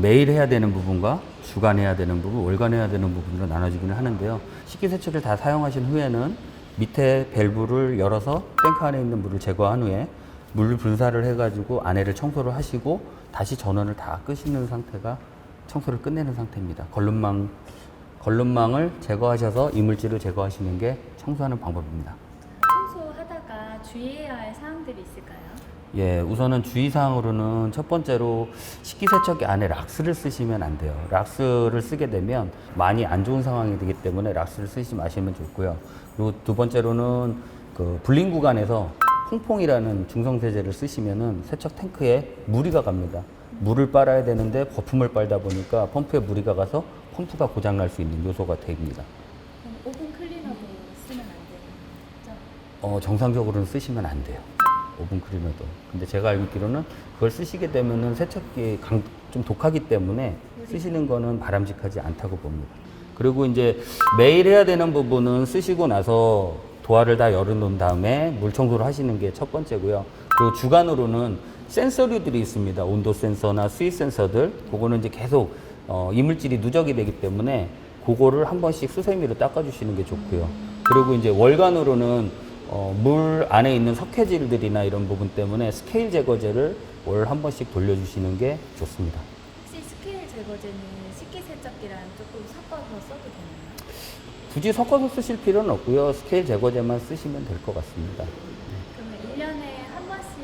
매일 해야 되는 부분과 주간 해야 되는 부분, 월간 해야 되는 부분으로 나눠지기는 하는데요. 식기세척을 다 사용하신 후에는 밑에 밸브를 열어서 탱크 안에 있는 물을 제거한 후에 물 분사를 해가지고 안에를 청소를 하시고 다시 전원을 다 끄시는 상태가 청소를 끝내는 상태입니다. 걸름망 걸름망을 제거하셔서 이물질을 제거하시는 게 청소하는 방법입니다. 청소하다가 주의해야 할 사항들이 있을까요? 예, 우선은 주의사항으로는 첫 번째로 식기세척기 안에 락스를 쓰시면 안 돼요. 락스를 쓰게 되면 많이 안 좋은 상황이 되기 때문에 락스를 쓰지 마시면 좋고요. 그리고 두 번째로는 그 불린 구간에서 퐁퐁이라는 중성세제를 쓰시면은 세척 탱크에 무리가 갑니다. 물을 빨아야 되는데 거품을 빨다 보니까 펌프에 무리가 가서 펌프가 고장 날 수 있는 요소가 됩니다. 오븐 클리너도 쓰면 안 거죠? 어, 정상적으로는 쓰시면 안 돼요. 오븐 클리너도. 근데 제가 알기로는 그걸 쓰시게 되면은 세척기 강, 좀 독하기 때문에 쓰시는 거는 바람직하지 않다고 봅니다. 그리고 이제 매일 해야 되는 부분은 쓰시고 나서 도화를 다 열어놓은 다음에 물 청소를 하시는 게 첫 번째고요. 그리고 주간으로는 센서류들이 있습니다. 온도 센서나 수위 센서들. 그거는 이제 계속 어, 이물질이 누적이 되기 때문에 그거를 한 번씩 수세미로 닦아주시는 게 좋고요. 그리고 이제 월간으로는 어, 물 안에 있는 석회질들이나 이런 부분 때문에 스케일 제거제를 월 한 번씩 돌려주시는 게 좋습니다. 혹시 스케일 제거제는 식기세척기랑 조금 섞어서 써도 되나요? 굳이 섞어서 쓰실 필요는 없고요. 스케일 제거제만 쓰시면 될 것 같습니다. 그러면 1년에 한 번씩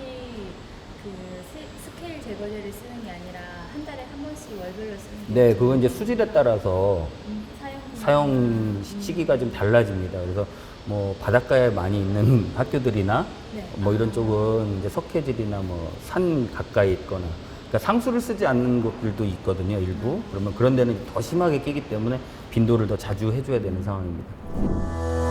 그 스- 스케일 제거제를 쓰는 게 아니라 한 달에 한 번씩 월별로 쓰는 게 네, 그건 이제 수질에 따라서 음, 사용 사용 시- 시기가 좀 달라집니다. 그래서 뭐 바닷가에 많이 있는 학교들이나 네. 뭐 이런 쪽은 이제 석회질이나 뭐 산 가까이 있거나 그러니까 상수를 쓰지 않는 곳들도 있거든요, 일부. 그러면 그런 데는 더 심하게 끼기 때문에 빈도를 더 자주 해줘야 되는 상황입니다.